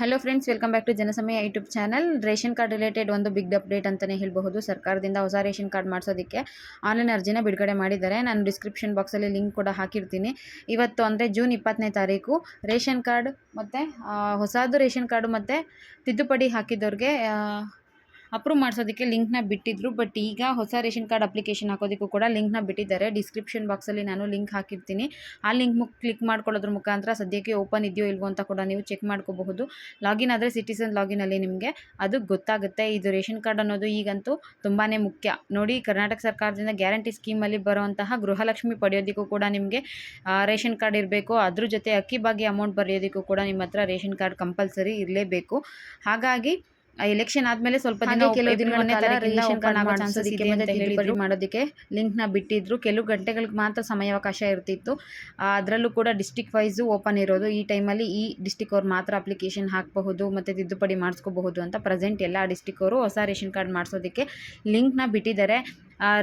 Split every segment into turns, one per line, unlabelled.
Hello friends welcome back to Janasamaya YouTube channel ration card related ಒಂದು big update ಅಂತಲೇ ಹೇಳಬಹುದು. ಸರ್ಕಾರದಿಂದ ಹೊಸ ರೇಷನ್ ಕಾರ್ಡ್ ಮಾಡಿಸೋದಕ್ಕೆ ಆನ್ಲೈನ್ ಅರ್ಜಿನ ಬಿಡುಗಡೆ ಮಾಡಿದ್ದಾರೆ. ನಾನು ಡಿಸ್ಕ್ರಿಪ್ಷನ್ ಬಾಕ್ಸಲ್ಲಿ ಲಿಂಕ್ ಕೂಡ ಹಾಕಿರ್ತೀನಿ. ಇವತ್ತು ಅಂದರೆ ಜೂನ್ ಇಪ್ಪತ್ತನೇ ತಾರೀಕು. ರೇಷನ್ ಕಾರ್ಡ್ ಮತ್ತು ಹೊಸದು ರೇಷನ್ ಕಾರ್ಡು ಮತ್ತು ತಿದ್ದುಪಡಿ ಹಾಕಿದವ್ರಿಗೆ ಅಪ್ರೂವ್ ಮಾಡಿಸೋದಕ್ಕೆ ಲಿಂಕ್ನ ಬಿಟ್ಟಿದ್ರು ಬಟ್ ಈಗ ಹೊಸ ರೇಷನ್ ಕಾರ್ಡ್ ಅಪ್ಲಿಕೇಶನ್ ಹಾಕೋದಕ್ಕೂ ಕೂಡ ಲಿಂಕ್ನ ಬಿಟ್ಟಿದ್ದಾರೆ. ಡಿಸ್ಕ್ರಿಪ್ಷನ್ ಬಾಕ್ಸಲ್ಲಿ ನಾನು ಲಿಂಕ್ ಹಾಕಿರ್ತೀನಿ. ಆ ಲಿಂಕ್ ಕ್ಲಿಕ್ ಮಾಡ್ಕೊಳ್ಳೋದ್ರ ಮುಖಾಂತರ ಸದ್ಯಕ್ಕೆ ಓಪನ್ ಇದೆಯೋ ಇಲ್ವೋ ಅಂತ ಕೂಡ ನೀವು ಚೆಕ್ ಮಾಡ್ಕೋಬಹುದು. ಲಾಗಿನ್ ಆದರೆ ಸಿಟಿಸನ್ ಲಾಗಿನಲ್ಲಿ ನಿಮಗೆ ಅದು ಗೊತ್ತಾಗುತ್ತೆ. ಇದು ರೇಷನ್ ಕಾರ್ಡ್ ಅನ್ನೋದು ಈಗಂತೂ ತುಂಬಾ ಮುಖ್ಯ. ನೋಡಿ, ಕರ್ನಾಟಕ ಸರ್ಕಾರದಿಂದ ಗ್ಯಾರಂಟಿ ಸ್ಕೀಮಲ್ಲಿ ಬರುವಂತಹ ಗೃಹಲಕ್ಷ್ಮಿ ಪಡೆಯೋದಕ್ಕೂ ಕೂಡ ನಿಮಗೆ ರೇಷನ್ ಕಾರ್ಡ್ ಇರಬೇಕು. ಅದ್ರ ಜೊತೆ ಅಕ್ಕಿ ಬಾಗಿ ಅಮೌಂಟ್ ಬರೆಯೋದಕ್ಕೂ ಕೂಡ ನಿಮ್ಮ ರೇಷನ್ ಕಾರ್ಡ್ ಕಂಪಲ್ಸರಿ ಇರಲೇಬೇಕು. ಹಾಗಾಗಿ ಎಲೆಕ್ಷನ್ ಆದ್ಮೇಲೆ ಸ್ವಲ್ಪ ದಿನ ಕೆಲವು ದಿನಗಳ ಮಾಡೋದಕ್ಕೆ ಲಿಂಕ್ನ ಬಿಟ್ಟಿದ್ರು. ಕೆಲವು ಗಂಟೆಗಳಿಗೆ ಮಾತ್ರ ಸಮಯಾವಕಾಶ ಇರ್ತಿತ್ತು. ಅದರಲ್ಲೂ ಕೂಡ ಡಿಸ್ಟಿಕ್ ವೈಸ್ ಓಪನ್ ಇರೋದು. ಈ ಟೈಮಲ್ಲಿ ಈ ಡಿಸ್ಟಿಕ್ ಅವ್ರು ಮಾತ್ರ ಅಪ್ಲಿಕೇಶನ್ ಹಾಕಬಹುದು ಮತ್ತೆ ತಿದ್ದುಪಡಿ ಮಾಡಿಸ್ಕೋಬಹುದು ಅಂತ ಪ್ರೆಸೆಂಟ್ ಎಲ್ಲ ಡಿಸ್ಟಿಕ್ ಅವರು ಹೊಸ ರೇಷನ್ ಕಾರ್ಡ್ ಮಾಡಿಸೋದಕ್ಕೆ ನ ಬಿಟ್ಟಿದ್ದಾರೆ.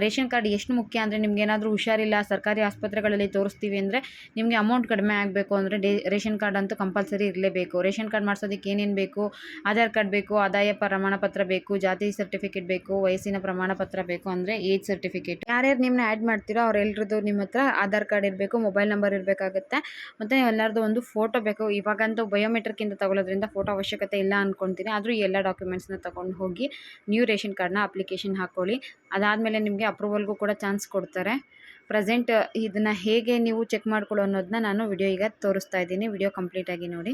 ರೇಷನ್ ಕಾರ್ಡ್ ಎಷ್ಟು ಮುಖ್ಯ ಅಂದರೆ ನಿಮ್ಗೆ ಏನಾದರೂ ಹುಷಾರಿಲ್ಲ, ಸರ್ಕಾರಿ ಆಸ್ಪತ್ರೆಗಳಲ್ಲಿ ತೋರಿಸ್ತೀವಿ ಅಂದರೆ ನಿಮಗೆ ಅಮೌಂಟ್ ಕಡಿಮೆ ಆಗಬೇಕು ಅಂದರೆ ಡೇ, ರೇಷನ್ ಕಾರ್ಡ್ ಅಂತೂ ಕಂಪಲ್ಸರಿ ಇರಲೇಬೇಕು. ರೇಷನ್ ಕಾರ್ಡ್ ಮಾಡಿಸೋದಕ್ಕೆ ಏನೇನು ಬೇಕು? ಆಧಾರ್ ಕಾರ್ಡ್ ಬೇಕು, ಆದಾಯ ಪ್ರಮಾಣ ಪತ್ರ ಬೇಕು, ಜಾತಿ ಸರ್ಟಿಫಿಕೇಟ್ ಬೇಕು, ವಯಸ್ಸಿನ ಪ್ರಮಾಣ ಪತ್ರ ಬೇಕು ಅಂದರೆ ಏಜ್ ಸರ್ಟಿಫಿಕೇಟ್ ಯಾರ್ಯಾರು ನಿಮ್ಮನ್ನ ಆ್ಯಡ್ ಮಾಡ್ತೀರೋ ಅವರೆಲ್ಲರದ್ದು ನಿಮ್ಮ ಹತ್ರ ಆಧಾರ್ ಕಾರ್ಡ್ ಇರಬೇಕು ಮೊಬೈಲ್ ನಂಬರ್ ಇರಬೇಕಾಗುತ್ತೆ. ಮತ್ತು ಎಲ್ಲರದ್ದು ಒಂದು ಫೋಟೋ ಬೇಕು. ಇವಾಗಂತೂ ಬಯೋಮೆಟ್ರಿಕ್ಕಿಂದ ತಗೊಳ್ಳೋದ್ರಿಂದ ಫೋಟೋ ಅವಶ್ಯಕತೆ ಇಲ್ಲ ಅಂದ್ಕೊತೀನಿ ಆದರೂ ಎಲ್ಲ ಡಾಕ್ಯುಮೆಂಟ್ಸ್ನ ತೊಗೊಂಡು ಹೋಗಿ ನ್ಯೂ ರೇಷನ್ ಕಾರ್ಡ್ನ ಅಪ್ಲಿಕೇಶನ್ ಹಾಕ್ಕೊಳ್ಳಿ ಅದಾದಮೇಲೆ ನಿಮಗೆ ಅಪ್ರೂವಲ್ಗೂ ಕೂಡ ಚಾನ್ಸ್ ಕೊಡ್ತಾರೆ. ಪ್ರೆಸೆಂಟ್ ಇದನ್ನು ಹೇಗೆ ನೀವು ಚೆಕ್ ಮಾಡ್ಕೊಳ್ಳೋ ಅನ್ನೋದನ್ನ ನಾನು ವಿಡಿಯೋ ಈಗ ತೋರಿಸ್ತಾ ಇದ್ದೀನಿ. ವಿಡಿಯೋ ಕಂಪ್ಲೀಟಾಗಿ ನೋಡಿ.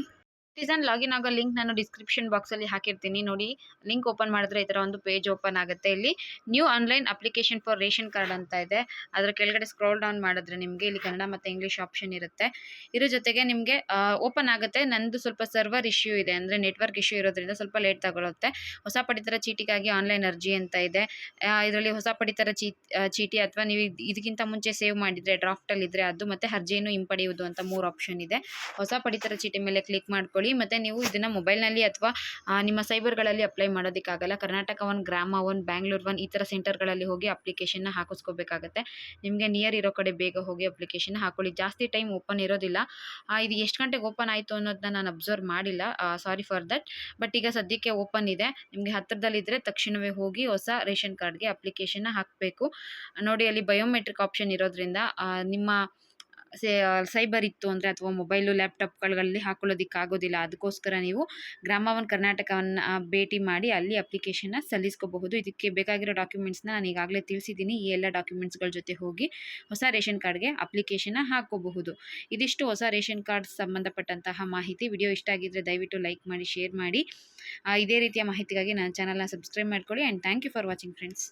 ಸಿಟಿಸನ್ ಲಾಗಿನ್ ಆಗೋ ಲಿಂಕ್ ನಾನು ಡಿಸ್ಕ್ರಿಪ್ಷನ್ ಬಾಕ್ಸಲ್ಲಿ ಹಾಕಿರ್ತೀನಿ. ನೋಡಿ ಲಿಂಕ್ ಓಪನ್ ಮಾಡಿದ್ರೆ ಈ ಥರ ಒಂದು ಪೇಜ್ ಓಪನ್ ಆಗುತ್ತೆ. ಇಲ್ಲಿ new online application for ration card ಅಂತ ಇದೆ. ಅದರ ಕೆಳಗಡೆ ಸ್ಕ್ರೋಲ್ ಡೌನ್ ಮಾಡಿದ್ರೆ ನಿಮಗೆ ಇಲ್ಲಿ ಕನ್ನಡ ಮತ್ತು ಇಂಗ್ಲೀಷ್ ಆಪ್ಷನ್ ಇರುತ್ತೆ. ಇದ್ರ ಜೊತೆಗೆ ನಿಮಗೆ ಓಪನ್ ಆಗುತ್ತೆ. ನಂದು ಸ್ವಲ್ಪ ಸರ್ವರ್ ಇಶ್ಯೂ ಇದೆ. ಅಂದರೆ ನೆಟ್ವರ್ಕ್ ಇಶ್ಯೂ ಇರೋದ್ರಿಂದ ಸ್ವಲ್ಪ ಲೇಟ್ ತಗೊಳುತ್ತೆ. ಹೊಸ ಪಡಿತರ ಚೀಟಿಗಾಗಿ ಆನ್ಲೈನ್ ಅರ್ಜಿ ಅಂತ ಇದೆ. ಇದರಲ್ಲಿ ಹೊಸ ಪಡಿತರ ಚೀಟಿ ಅಥವಾ ನೀವು ಇದಕ್ಕಿಂತ ಮುಂಚೆ ಸೇವ್ ಮಾಡಿದರೆ ಡ್ರಾಫ್ಟಲ್ಲಿ ಇದ್ದರೆ ಅದು ಮತ್ತು ಅರ್ಜಿಯನ್ನು ಹಿಂಪಡೆಯುವುದು ಅಂತ ಮೂರು ಆಪ್ಷನ್ ಇದೆ. ಹೊಸ ಪಡಿತರ ಚೀಟಿ ಮೇಲೆ ಕ್ಲಿಕ್ ಮಾಡ್ಕೊಳ್ಳಿ. ಮತ್ತು ನೀವು ಇದನ್ನು ಮೊಬೈಲ್ನಲ್ಲಿ ಅಥವಾ ನಿಮ್ಮ ಸೈಬರ್ಗಳಲ್ಲಿ apply ಮಾಡೋದಕ್ಕಾಗಲ್ಲ. Karnataka one, Grama one, Bangalore one ಈ ಥರ ಸೆಂಟರ್ಗಳಲ್ಲಿ ಹೋಗಿ ಅಪ್ಲಿಕೇಶನ್ನ ಹಾಕಿಸ್ಕೋಬೇಕಾಗತ್ತೆ. ನಿಮಗೆ ನಿಯರ್ ಇರೋ ಕಡೆ ಬೇಗ ಹೋಗಿ ಅಪ್ಲಿಕೇಶನ್ ಹಾಕೊಳ್ಳಿ. ಜಾಸ್ತಿ ಟೈಮ್ ಓಪನ್ ಇರೋದಿಲ್ಲ. ಇದು ಎಷ್ಟು ಗಂಟೆಗೆ ಓಪನ್ ಆಯಿತು ಅನ್ನೋದನ್ನ ನಾನು ಅಬ್ಸರ್ವ್ ಮಾಡಿಲ್ಲ. Sorry for that. ಬಟ್ ಈಗ ಸದ್ಯಕ್ಕೆ ಓಪನ್ ಇದೆ. ನಿಮಗೆ ಹತ್ತಿರದಲ್ಲಿದ್ದರೆ ತಕ್ಷಣವೇ ಹೋಗಿ ಹೊಸ ರೇಷನ್ ಕಾರ್ಡ್ಗೆ ಅಪ್ಲಿಕೇಶನ್ನ ಹಾಕಬೇಕು. ನೋಡಿ, ಅಲ್ಲಿ ಬಯೋಮೆಟ್ರಿಕ್ ಆಪ್ಷನ್ ಇರೋದ್ರಿಂದ ನಿಮ್ಮ ಸೇ ಸೈಬರ್ ಇತ್ತು ಅಂದರೆ ಅಥವಾ ಮೊಬೈಲು ಲ್ಯಾಪ್ಟಾಪ್ಗಳಲ್ಲಿ ಆಗೋದಿಲ್ಲ. ಅದಕ್ಕೋಸ್ಕರ ನೀವು ಗ್ರಾಮ ಒನ್ ಕರ್ನಾಟಕವನ್ನು ಭೇಟಿ ಮಾಡಿ ಅಲ್ಲಿ ಅಪ್ಲಿಕೇಶನ್ನ ಸಲ್ಲಿಸ್ಕೋಬಹುದು. ಇದಕ್ಕೆ ಬೇಕಾಗಿರೋ ಡಾಕ್ಯುಮೆಂಟ್ಸ್ನ ನಾನು ಈಗಾಗಲೇ ತಿಳಿಸಿದ್ದೀನಿ. ಈ ಎಲ್ಲ ಡಾಕ್ಯುಮೆಂಟ್ಸ್ಗಳ ಜೊತೆ ಹೋಗಿ ಹೊಸ ರೇಷನ್ ಕಾರ್ಡ್ಗೆ ಅಪ್ಲಿಕೇಶನ್ನ ಹಾಕೋಬಹುದು. ಇದಿಷ್ಟು ಹೊಸ ರೇಷನ್ ಕಾರ್ಡ್ ಸಂಬಂಧಪಟ್ಟಂತಹ ಮಾಹಿತಿ. ವಿಡಿಯೋ ಇಷ್ಟ ಆಗಿದ್ದರೆ ದಯವಿಟ್ಟು ಲೈಕ್ ಮಾಡಿ, ಶೇರ್ ಮಾಡಿ. ಇದೇ ರೀತಿಯ ಮಾಹಿತಿಗಾಗಿ ನನ್ನ ಚಾನಲ್ನ ಸಬ್ಸ್ಕ್ರೈಬ್ ಮಾಡ್ಕೊಳ್ಳಿ. And thank you for watching friends.